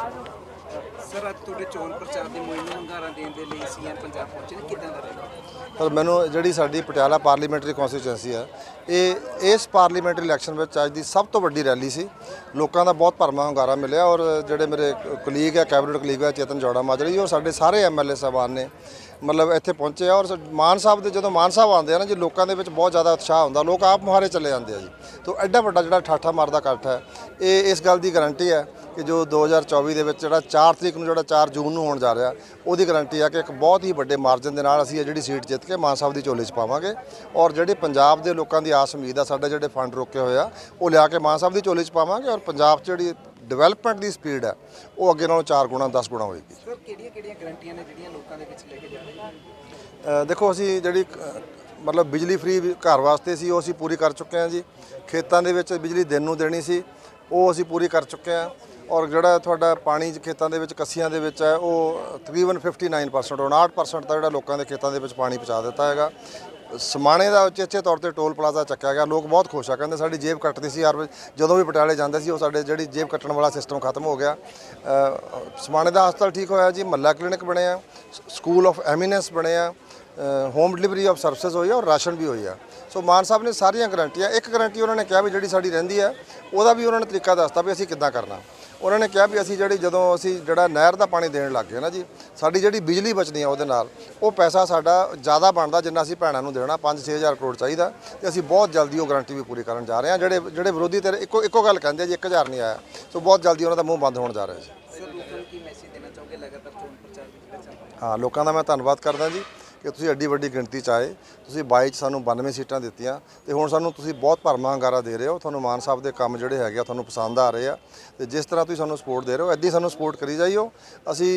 Sir, ਅੱਜ ਤੁਹਾਡੇ ਚੋਣ ਪ੍ਰਚਾਰ ਦੀ ਮੁਹਿੰਮ ਨੂੰ ਹੰਗਾਰਾ ਦੇਣ ਦੇ ਲਈ ਸੀਐਮ ਪੰਜਾਬ ਪਹੁੰਚੇ ਨੇ, ਕਿਦਾਂ ਦਾ ਰਹੇਗਾ ਪਰ ਮੈਨੂੰ ਜਿਹੜੀ ਸਾਡੀ ਪਟਿਆਲਾ ਪਾਰਲੀਮੈਂਟਰੀ ਕਨਸਟੀਚੁਐਂਸੀ ਹੈ ਇਹ, ਇਸ ਪਾਰਲੀਮੈਂਟਰੀ ਇਲੈਕਸ਼ਨ ਵਿੱਚ ਅੱਜ ਦੀ ਸਭ ਤੋਂ ਵੱਡੀ ਰੈਲੀ ਸੀ। ਲੋਕਾਂ ਦਾ ਬਹੁਤ ਭਰਮਾ ਹੁੰਗਾਰਾ ਮਿਲਿਆ ਔਰ ਜਿਹੜੇ ਮੇਰੇ ਕਲੀਗ ਹੈ ਕੈਬਨਿਟ ਕਲੀਗ ਹੈ ਚੇਤਨ ਜੋੜਾ ਮਾਜਰੀ ਔਰ ਸਾਡੇ ਸਾਰੇ ਐਮਐਲਏ ਸਾਹਿਬਾਨ ਨੇ ਮਤਲਬ ਇੱਥੇ ਪਹੁੰਚੇ ਆ ਔਰ ਮਾਨ ਸਾਹਿਬ ਦੇ ਜਦੋਂ ਮਾਨ ਸਾਹਿਬ ਆਉਂਦੇ ਆ ਨਾ ਜੀ, ਲੋਕਾਂ ਦੇ ਵਿੱਚ ਬਹੁਤ ਜ਼ਿਆਦਾ ਉਤਸ਼ਾਹ ਹੁੰਦਾ, ਲੋਕ ਆਪ ਮੁਹਾਰੇ ਚਲੇ ਜਾਂਦੇ ਆ ਜੀ। ਤੋਂ ਐਡਾ ਵੱਡਾ ਜਿਹੜਾ ਠਾਠਾ ਮਾਰਦਾ ਇਕੱਠ ਹੈ, ਇਹ, ਇਸ ਗੱਲ ਦੀ ਗਾਰੰਟੀ ਹੈ। ਕਿ ਜੋ 2024 ਦੇ ਵਿੱਚ ਜਿਹੜਾ 4 ਤਰੀਕ ਨੂੰ ਜਿਹੜਾ 4 ਜੂਨ ਨੂੰ ਹੋਣ ਜਾ ਰਿਹਾ ਉਹਦੀ ਗਾਰੰਟੀ ਹੈ ਕਿ ਇੱਕ ਬਹੁਤ ਹੀ ਵੱਡੇ ਮਾਰਜਨ ਦੇ ਨਾਲ ਅਸੀਂ ਇਹ ਜਿਹੜੀ ਸੀਟ ਜਿੱਤ ਕੇ ਮਾਨ ਸਾਹਿਬ ਦੀ ਝੋਲੀ 'ਚ ਪਾਵਾਂਗੇ। ਔਰ ਜਿਹੜੇ ਪੰਜਾਬ ਦੇ ਲੋਕਾਂ ਦੀ ਆਸ ਉਮੀਦ ਆ ਸਾਡੇ ਜਿਹੜੇ ਫੰਡ ਰੋਕੇ ਹੋਏ ਆ ਉਹ ਲਿਆ ਕੇ ਮਾਨ ਸਾਹਿਬ ਦੀ ਝੋਲੀ 'ਚ ਪਾਵਾਂਗੇ ਔਰ ਪੰਜਾਬ 'ਚ ਜਿਹੜੀ ਡਿਵੈਲਪਮੈਂਟ ਦੀ ਸਪੀਡ ਹੈ ਉਹ ਅੱਗੇ ਨਾਲੋਂ 4 ਗੁਣਾ 10 ਗੁਣਾ ਹੋਏਗੀ। ਸਰ ਕਿਹੜੀਆਂ ਕਿਹੜੀਆਂ ਗਰੰਟੀਆਂ ਨੇ ਜਿਹੜੀਆਂ ਲੋਕਾਂ ਦੇ ਵਿੱਚ ਲੈ ਕੇ ਜਾ ਰਹੇ ਦੇਖੋ ਅਸੀਂ ਜਿਹੜੀ ਮਤਲਬ ਬਿਜਲੀ ਫ੍ਰੀ ਘਰ ਵਾਸਤੇ ਸੀ ਉਹ ਅਸੀਂ ਪੂਰੀ ਕਰ ਚੁੱਕੇ ਹਾਂ ਜੀ। ਖੇਤਾਂ ਦੇ ਵਿੱਚ ਬਿਜਲੀ ਦਿਨ ਨੂੰ ਦੇਣੀ ਸੀ। ਉਹ ਅਸੀਂ ਪੂਰੀ ਕਰ ਚੁੱਕੇ ਹਾਂ ਔਰ ਜਿਹੜਾ ਤੁਹਾਡਾ ਪਾਣੀ ਖੇਤਾਂ ਦੇ ਵਿੱਚ, ਕੱਸੀਆਂ ਦੇ ਵਿੱਚ ਹੈ, ਉਹ ਤਕਰੀਬਨ 59% 59% ਦਾ ਜਿਹੜਾ ਲੋਕਾਂ ਦੇ ਖੇਤਾਂ ਦੇ ਵਿੱਚ ਪਾਣੀ ਪਹੁੰਚਾ ਦਿੱਤਾ ਹੈਗਾ। ਸਮਾਣੇ ਦਾ ਉਚੇਚੇ ਤੌਰ ਤੇ ਟੋਲ ਪਲਾਜ਼ਾ ਚੱਕਿਆ ਗਿਆ। ਲੋਕ ਬਹੁਤ ਖੁਸ਼ ਆ ਕਹਿੰਦੇ ਸਾਡੀ ਜੇਬ ਕੱਟਦੀ ਸੀ। ਹਰ ਵਾਰ ਜਦੋਂ ਵੀ ਪਟਿਆਲੇ ਜਾਂਦੇ ਸੀ ਉਹ ਸਾਡੇ ਜਿਹੜੀ ਜੇਬ ਕੱਟਣ ਵਾਲਾ ਸਿਸਟਮ ਖਤਮ ਹੋ ਗਿਆ। ਅ, ਸਮਾਣੇ ਦਾ ਹਸਪਤਾਲ ਠੀਕ ਹੋਇਆ ਜੀ ਮੱਲਾ ਕਲੀਨਿਕ ਬਣਿਆ ਸਕੂਲ ਆਫ ਐਮੀਨੈਂਸ ਬਣਿਆ ਹੋਮ ਡਿਲੀਵਰੀ ਆਫ ਸਰਵਿਸਿਜ਼ ਹੋਈ ਆ ਔਰ ਰਾਸ਼ਨ ਵੀ ਹੋਈ ਆ। ਸੋ ਮਾਨ ਸਾਹਿਬ ਨੇ ਸਾਰੀਆਂ ਗਰੰਟੀਆਂ ਇੱਕ ਗਰੰਟੀ ਉਹਨਾਂ ਨੇ ਕਿਹਾ ਵੀ ਜਿਹੜੀ ਸਾਡੀ ਰਹਿੰਦੀ ਹੈ ਉਹਦਾ ਵੀ ਉਹਨਾਂ ਨੇ ਤਰੀਕਾ ਦੱਸਤਾ ਵੀ ਅਸੀਂ ਕਿੱਦਾਂ ਕਰਨਾ। ਉਹਨਾਂ ਨੇ ਕਿਹਾ ਵੀ ਅਸੀਂ ਜਿਹੜੀ ਜਦੋਂ ਅਸੀਂ ਜਿਹੜਾ ਨਹਿਰ ਦਾ ਪਾਣੀ ਦੇਣ ਲੱਗ ਗਏ ਨਾ ਜੀ ਸਾਡੀ ਜਿਹੜੀ ਬਿਜਲੀ ਬਚਦੀ ਆ ਉਹਦੇ ਨਾਲ ਉਹ ਪੈਸਾ ਸਾਡਾ ਜ਼ਿਆਦਾ ਬਣਦਾ ਜਿੰਨਾ ਅਸੀਂ ਭੈਣਾਂ ਨੂੰ ਦੇਣਾ 5-6000 ਕਰੋੜ ਚਾਹੀਦਾ ਤੇ ਅਸੀਂ ਬਹੁਤ ਜਲਦੀ ਉਹ ਗਰੰਟੀ ਵੀ ਪੂਰੀ ਕਰਨ ਜਾ ਰਹੇ ਹਾਂ। ਜਿਹੜੇ ਜਿਹੜੇ ਵਿਰੋਧੀ ਤੇ ਇੱਕੋ ਇੱਕੋ ਗੱਲ ਕਹਿੰਦੇ ਜੀ 1000 ਨਹੀਂ ਆਇਆ ਸੋ ਬਹੁਤ ਜਲਦੀ ਉਹਨਾਂ ਦਾ ਮੂੰਹ ਬੰਦ ਹੋਣ ਜਾ ਰਿਹਾ ਜੀ। ਸਰ ਲੋਕਾਂ ਨੂੰ ਕੀ ਮੈਸੇਜ ਦੇਣਾ ਚਾਹੋਗੇ? ਲਗਾਤਾਰ ਚੋਣ ਪ੍ਰਚਾਰ ਵੀ ਜਿਹੜਾ ਚੱਲ ਰਿਹਾ ਹਾਂ ਲੋਕਾਂ ਦਾ ਮੈਂ ਧੰਨਵਾਦ ਕਰਦਾ ਜੀ। ਕਿ ਤੁਸੀਂ ਐਡੀ ਵੱਡੀ ਗਿਣਤੀ ਚ ਆਏ, ਤੁਸੀਂ 22 ਚ ਸਾਨੂੰ 92 ਸੀਟਾਂ ਦਿੱਤੀਆਂ ਤੇ ਹੁਣ ਸਾਨੂੰ ਤੁਸੀਂ ਬਹੁਤ ਭਰਮਾ ਹੰਗਾਰਾ ਦੇ ਰਹੇ ਹੋ, ਤੁਹਾਨੂੰ ਮਾਨ ਸਾਹਿਬ ਦੇ ਕੰਮ ਜਿਹੜੇ ਹੈਗੇ ਆ ਤੁਹਾਨੂੰ ਪਸੰਦ ਆ ਰਹੇ ਆ ਤੇ ਜਿਸ ਤਰ੍ਹਾਂ ਤੁਸੀਂ ਸਾਨੂੰ ਸਪੋਰਟ ਦੇ ਰਹੇ ਹੋ, ਐਦੀ ਸਾਨੂੰ ਸਪੋਰਟ ਕਰੀ ਜਾਈਓ। ਅਸੀਂ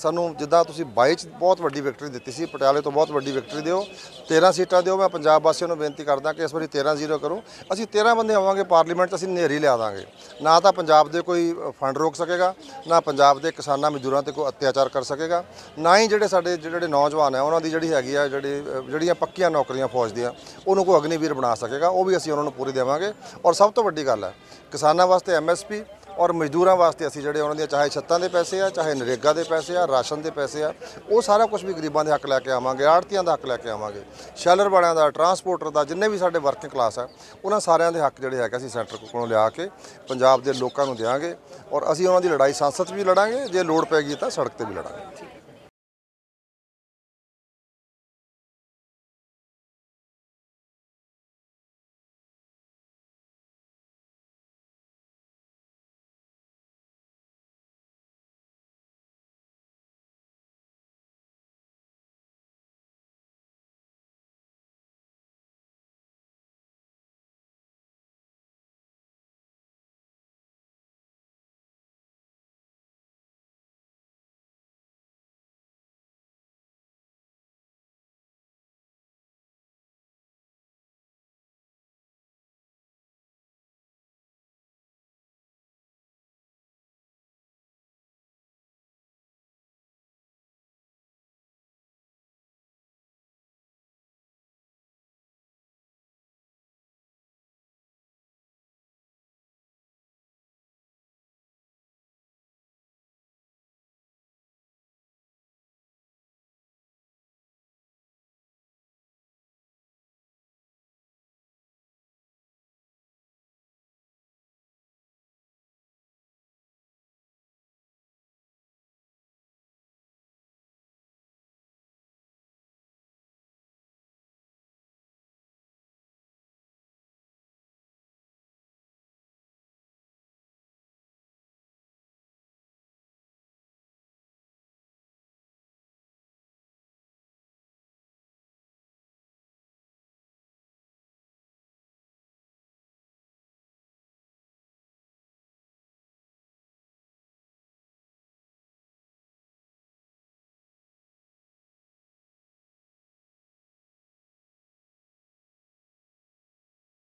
ਸਾਨੂੰ ਜਿੱਦਾਂ ਤੁਸੀਂ 22 ਚ ਬਹੁਤ ਵੱਡੀ ਵਿਕਟਰੀ ਦਿੱਤੀ ਸੀ, ਪਟਿਆਲੇ ਤੋਂ ਬਹੁਤ ਵੱਡੀ ਵਿਕਟਰੀ ਦਿਓ 13 ਸੀਟਾਂ ਦਿਓ, ਮੈਂ ਪੰਜਾਬ ਵਾਸੀਆਂ ਨੂੰ ਬੇਨਤੀ ਕਰਦਾ ਕਿ ਇਸ ਵਾਰੀ 13 ਜ਼ੀਰੋ ਕਰੋ। ਅਸੀਂ 13 ਬੰਦੇ ਆਵਾਂਗੇ ਪਾਰਲੀਮੈਂਟ 'ਚ ਅਸੀਂ ਨੇਰੀ ਲਿਆ ਦਾਂਗੇ। ਨਾ ਤਾਂ ਪੰਜਾਬ ਦੇ ਕੋਈ ਫੰਡ ਰੋਕ ਸਕੇਗਾ, ਨਾ ਪੰਜਾਬ ਦੇ ਕਿਸਾਨਾਂ ਮਜ਼ਦੂਰਾਂ ਤੇ ਕੋਈ ਅਤਿਆਚਾਰ ਕਰ ਸਕੇਗਾ, ਨਾ ਹੀ ਜਿਹੜੇ ਸਾਡੇ, ਜਿਹੜੇ ਨੌਜਵਾਨ ਹੈ ਉਹਨਾਂ ਦੀ ਜਿਹੜੀ ਹੈਗੀ ਆ, ਜਿਹੜੀ, ਜਿਹੜੀਆਂ ਪੱਕੀਆਂ ਨੌਕਰੀਆਂ ਫੌਜ ਦੀਆਂ, ਉਹਨੂੰ ਕੋਈ ਅਗਨੀਵੀਰ ਬਣਾ ਸਕੇਗਾ, ਉਹ ਵੀ ਅਸੀਂ ਉਹਨਾਂ ਨੂੰ ਪੂਰੀ ਦੇਵਾਂਗੇ। ਔਰ ਸਭ ਤੋਂ ਵੱਡੀ ਗੱਲ ਹੈ, ਕਿਸਾਨਾਂ ਵਾਸਤੇ ਐਮਐਸਪੀ ਔਰ ਮਜ਼ਦੂਰਾਂ ਵਾਸਤੇ ਅਸੀਂ ਜਿਹੜੇ ਉਹਨਾਂ ਦੀਆਂ ਚਾਹੇ ਛੱਤਾਂ ਦੇ ਪੈਸੇ ਆ, ਚਾਹੇ ਨਰੇਗਾ ਦੇ ਪੈਸੇ ਆ, ਰਾਸ਼ਨ ਦੇ ਪੈਸੇ ਆ, ਉਹ ਸਾਰਾ ਕੁਝ ਵੀ ਗਰੀਬਾਂ ਦੇ ਹੱਕ ਲੈ ਕੇ ਆਵਾਂਗੇ ਆੜਤੀਆਂ ਦਾ ਹੱਕ ਲੈ ਕੇ ਆਵਾਂਗੇ। ਸ਼ੈਲਰ ਵਾਲਿਆਂ ਦਾ, ਟਰਾਂਸਪੋਰਟਰ ਦਾ, ਜਿੰਨੇ ਵੀ ਸਾਡੇ ਵਰਕਿੰਗ ਕਲਾਸ ਆ, ਉਹਨਾਂ ਸਾਰਿਆਂ ਦੇ ਹੱਕ ਜਿਹੜੇ ਹੈਗੇ ਅਸੀਂ ਸੈਂਟਰ ਕੋਲੋਂ ਲਿਆ ਕੇ ਪੰਜਾਬ ਦੇ ਲੋਕਾਂ ਨੂੰ ਦਿਆਂਗੇ। ਔਰ ਅਸੀਂ ਉਹਨਾਂ ਦੀ ਲੜਾਈ ਸੰਸਦ 'ਚ ਵੀ ਲੜਾਂਗੇ, ਜੇ ਲੋੜ ਪੈਗੀ ਤਾਂ ਸੜਕ ਤੇ ਵੀ ਲੜਾਂਗੇ।